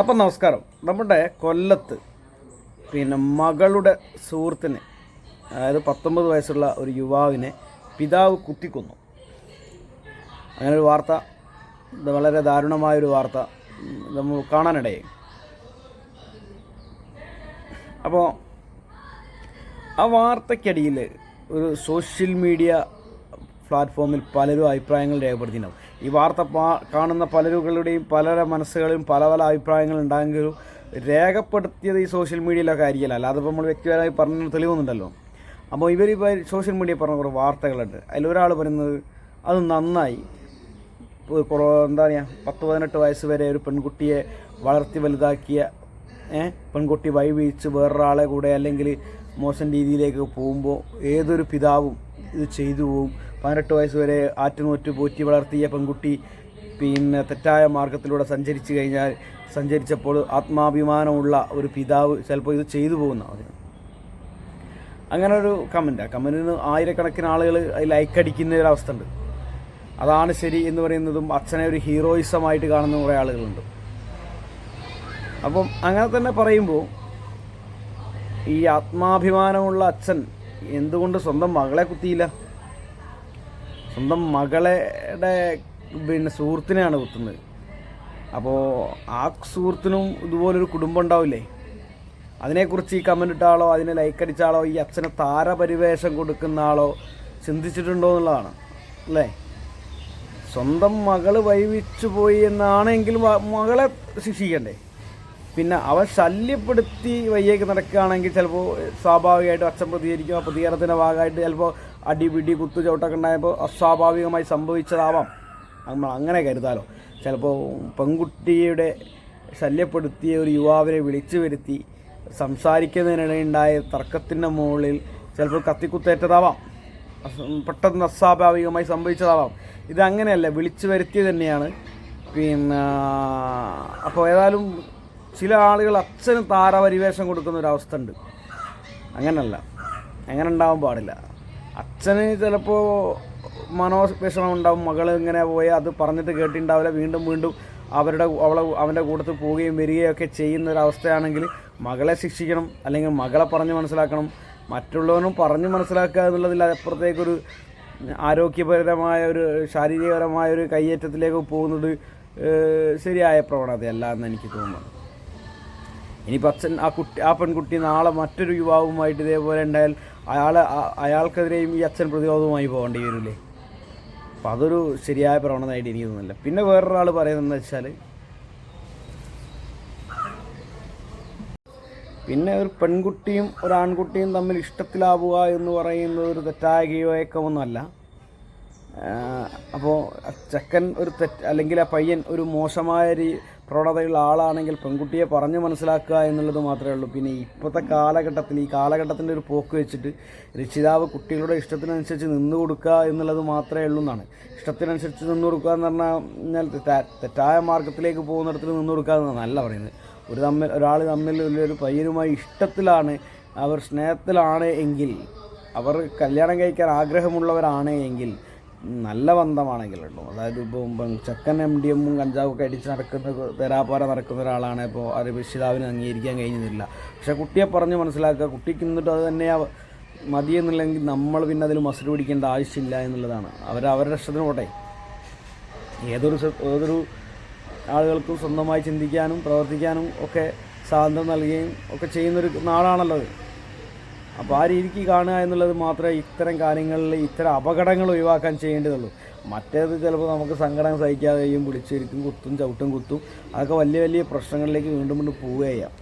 അപ്പം നമസ്കാരം. നമ്മുടെ കൊല്ലത്ത് പിന്നെ മകളുടെ സുഹൃത്തിനെ അതായത് പത്തൊമ്പത് വയസ്സുള്ള ഒരു യുവാവിനെ പിതാവ് കുത്തിക്കൊന്നു. അങ്ങനെ ഒരു വാർത്ത വളരെ ദാരുണമായൊരു വാർത്ത നമുക്ക് കാണാനിടയായി. അപ്പോൾ ആ വാർത്തയ്ക്കടിയിൽ ഒരു സോഷ്യൽ മീഡിയ പ്ലാറ്റ്ഫോമിൽ പലരും അഭിപ്രായങ്ങൾ രേഖപ്പെടുത്തിയിട്ടുണ്ടാവും ഈ വാർത്ത കാണുന്ന പലരുകളുടെയും പലര മനസ്സുകളിലും പല പല അഭിപ്രായങ്ങൾ ഉണ്ടായെങ്കിലും രേഖപ്പെടുത്തിയത് ഈ സോഷ്യൽ മീഡിയയിലൊക്കെ ആയിരിക്കില്ല. അല്ലാതെ ഇപ്പോൾ നമ്മൾ വ്യക്തിപരമായി പറഞ്ഞ തെളിവൊന്നുണ്ടല്ലോ അപ്പോൾ ഇവർ സോഷ്യൽ മീഡിയ പറഞ്ഞ കുറേ വാർത്തകളുണ്ട്. അതിലൊരാൾ പറയുന്നത് അത് നന്നായി. കുറേ എന്താ പറയുക പത്ത് പതിനെട്ട് വയസ്സ് വരെ ഒരു പെൺകുട്ടിയെ വളർത്തി വലുതാക്കിയ പെൺകുട്ടി വഴി വേറൊരാളെ കൂടെ അല്ലെങ്കിൽ മോശം രീതിയിലേക്ക് പോകുമ്പോൾ ഏതൊരു പിതാവും ഇത് ചെയ്തു പോവും പതിനെട്ട് വയസ്സ് വരെ ആറ്റുനോറ്റ് പോറ്റി വളർത്തിയ പെൺകുട്ടി പിന്നെ തെറ്റായ മാർഗത്തിലൂടെ സഞ്ചരിച്ചു കഴിഞ്ഞാൽ സഞ്ചരിച്ചപ്പോൾ ആത്മാഭിമാനമുള്ള ഒരു പിതാവ് ചിലപ്പോൾ ഇത് ചെയ്തു പോകുന്ന അങ്ങനെ ഒരു കമന്റ് ആ. കമന്റിന് ആയിരക്കണക്കിന് ആളുകൾ ലൈക്ക് അടിക്കുന്ന ഒരു ഉണ്ട്. അതാണ് ശരി എന്ന് പറയുന്നതും അച്ഛനെ ഒരു ഹീറോയിസമായിട്ട് കാണുന്ന കുറേ ആളുകളുണ്ട്. അപ്പം അങ്ങനെ തന്നെ പറയുമ്പോൾ ഈ ആത്മാഭിമാനമുള്ള അച്ഛൻ എന്തുകൊണ്ട് സ്വന്തം മകളെ കുത്തിയില്ല? സ്വന്തം മകളുടെ പിന്നെ സുഹൃത്തിനെയാണ് കുത്തുന്നത്. അപ്പോൾ ആ സുഹൃത്തിനും ഇതുപോലൊരു കുടുംബം ഉണ്ടാവില്ലേ? അതിനെക്കുറിച്ച് ഈ കമന്റ് ഇട്ട ആളോ അതിനെ ലൈക്ക് ആളോ ഈ അച്ഛനെ താരപരിവേഷം കൊടുക്കുന്ന ആളോ ചിന്തിച്ചിട്ടുണ്ടോ എന്നുള്ളതാണ് അല്ലേ? സ്വന്തം മകൾ വൈവിച്ചു പോയി എന്നാണെങ്കിൽ മകളെ ശിക്ഷിക്കണ്ടേ? പിന്നെ അവൻ ശല്യപ്പെടുത്തി വയ്യേക്ക് നടക്കുകയാണെങ്കിൽ ചിലപ്പോൾ സ്വാഭാവികമായിട്ടും അച്ഛൻ പ്രതികരിക്കും ആ പ്രതികരണത്തിന്റെ ഭാഗമായിട്ട് ചിലപ്പോൾ അടി പിടി കുത്തു ചവിട്ടൊക്കെ ഉണ്ടായപ്പോൾ അസ്വാഭാവികമായി സംഭവിച്ചതാവാം. നമ്മൾ അങ്ങനെ കരുതാലോ. ചിലപ്പോൾ പെൺകുട്ടിയുടെ ശല്യപ്പെടുത്തിയ ഒരു യുവാവിനെ വിളിച്ചു വരുത്തി സംസാരിക്കുന്നതിനിടയുണ്ടായ തർക്കത്തിന്റെ മുകളിൽ ചിലപ്പോൾ കത്തിക്കുത്തേറ്റതാവാം. പെട്ടെന്ന് അസ്വാഭാവികമായി സംഭവിച്ചതാവാം. ഇതങ്ങനെയല്ല വിളിച്ചു വരുത്തിയത് തന്നെയാണ്. പിന്നെ അപ്പോൾ ഏതായാലും ചില ആളുകൾ അച്ഛന് താരപരിവേഷം കൊടുക്കുന്ന ഒരു അവസ്ഥ ഉണ്ട്. അങ്ങനല്ല. അങ്ങനെ ഉണ്ടാവാൻ പാടില്ല. അച്ഛന് ചിലപ്പോൾ മനോവിഷമം ഉണ്ടാവും മകൾ ഇങ്ങനെ പോയി അത് പറഞ്ഞിട്ട് കേട്ടിട്ടുണ്ടാവില്ല വീണ്ടും വീണ്ടും അവരുടെ അവളെ അവന്റെ കൂട്ടത്തിൽ പോവുകയും വരികയും ഒക്കെ ചെയ്യുന്ന ഒരു മകളെ ശിക്ഷിക്കണം അല്ലെങ്കിൽ മകളെ പറഞ്ഞ് മനസ്സിലാക്കണം. മറ്റുള്ളവനും പറഞ്ഞ് മനസ്സിലാക്കുക എന്നുള്ളതിൽ അപ്പുറത്തേക്കൊരു ആരോഗ്യപരമായ ഒരു ശാരീരികപരമായ ഒരു കയ്യേറ്റത്തിലേക്ക് പോകുന്നത് ശരിയായ പ്രവണതയല്ല എന്ന് എനിക്ക് തോന്നുന്നു. ഇനിയിപ്പോൾ അച്ഛൻ ആ കുട്ടി ആ പെൺകുട്ടി നാളെ മറ്റൊരു യുവാവുമായിട്ട് ഇതേപോലെ ഉണ്ടായാൽ അയാൾ അയാൾക്കെതിരെയും ഈ അച്ഛൻ പ്രതിരോധവുമായി പോകേണ്ടി വരില്ലേ അപ്പം അതൊരു ശരിയായ പ്രവണതയായിട്ട് എനിക്ക് തോന്നുന്നില്ല. പിന്നെ വേറൊരാൾ പറയുന്നതെന്ന് വെച്ചാൽ പിന്നെ ഒരു പെൺകുട്ടിയും ഒരു ആൺകുട്ടിയും തമ്മിൽ ഇഷ്ടത്തിലാവുക എന്ന് പറയുന്നത് ഒരു തെറ്റായ കീഴ്വഴക്കമൊന്നുമല്ല. അപ്പോൾ ചെക്കൻ ഒരു തെറ്റ് അല്ലെങ്കിൽ ആ പയ്യൻ ഒരു മോശമായ രീ പ്രവണതയുള്ള ആളാണെങ്കിൽ പെൺകുട്ടിയെ പറഞ്ഞു മനസ്സിലാക്കുക എന്നുള്ളത് മാത്രമേ ഉള്ളൂ. പിന്നെ ഇപ്പോഴത്തെ കാലഘട്ടത്തിൽ ഈ കാലഘട്ടത്തിന്റെ ഒരു പോക്ക് വെച്ചിട്ട് രക്ഷിതാവ് കുട്ടികളുടെ ഇഷ്ടത്തിനനുസരിച്ച് നിന്ന് കൊടുക്കുക എന്നുള്ളത് മാത്രമേ ഉള്ളൂ എന്നാണ്. ഇഷ്ടത്തിനനുസരിച്ച് നിന്ന് കൊടുക്കുക എന്ന് പറഞ്ഞാൽ തെറ്റാ- തെറ്റായ മാർഗത്തിലേക്ക് പോകുന്നിടത്തിൽ നിന്ന് കൊടുക്കുക എന്നാണ് നല്ല പറയുന്നത്. ഒരു തമ്മിൽ ഒരാൾ തമ്മിൽ ഒരു പയ്യനുമായി ഇഷ്ടത്തിലാണ് അവർ സ്നേഹത്തിലാണ് എങ്കിൽ അവർ കല്യാണം കഴിക്കാൻ ആഗ്രഹമുള്ളവരാണ് എങ്കിൽ നല്ല ബന്ധമാണെങ്കിലുള്ളൂ അതായത് ഇപ്പോൾ ചെക്കൻ എം ഡി എമ്മും കഞ്ചാവും ഒക്കെ അടിച്ച് നടക്കുന്ന തെരാപ്പാര നടക്കുന്ന ഒരാളാണ് ഇപ്പോൾ അത് രക്ഷിതാവിന് അംഗീകരിക്കാൻ കഴിഞ്ഞില്ല പക്ഷെ കുട്ടിയെ പറഞ്ഞ് മനസ്സിലാക്കുക കുട്ടിക്ക് എന്നിട്ട് അത് തന്നെയാണ് മതി എന്നുള്ളെങ്കിൽ നമ്മൾ പിന്നെ അതിൽ മസിൽ പിടിക്കേണ്ട ആവശ്യമില്ല എന്നുള്ളതാണ്. അവർ അവരുടെ ഇഷ്ടത്തിന് പോട്ടെ. ഏതൊരു ഏതൊരു ആളുകൾക്കും സ്വന്തമായി ചിന്തിക്കാനും പ്രവർത്തിക്കാനും ഒക്കെ സ്വാതന്ത്ര്യം നൽകുകയും ഒക്കെ ചെയ്യുന്നൊരു നാടാണല്ലോ അത്. അപ്പോൾ ആ രീതിക്ക് കാണുക എന്നുള്ളത് മാത്രമേ ഇത്തരം കാര്യങ്ങളിൽ ഇത്തരം അപകടങ്ങൾ ഒഴിവാക്കാൻ ചെയ്യേണ്ടതുള്ളൂ. മറ്റേത് ചിലപ്പോൾ നമുക്ക് സങ്കടം സഹിക്കാതെയും പിടിച്ചിരിക്കും കുത്തും ചവിട്ടും കുത്തും. അതൊക്കെ വലിയ വലിയ പ്രശ്നങ്ങളിലേക്ക് വീണ്ടും വീണ്ടും പോവുകയാണ്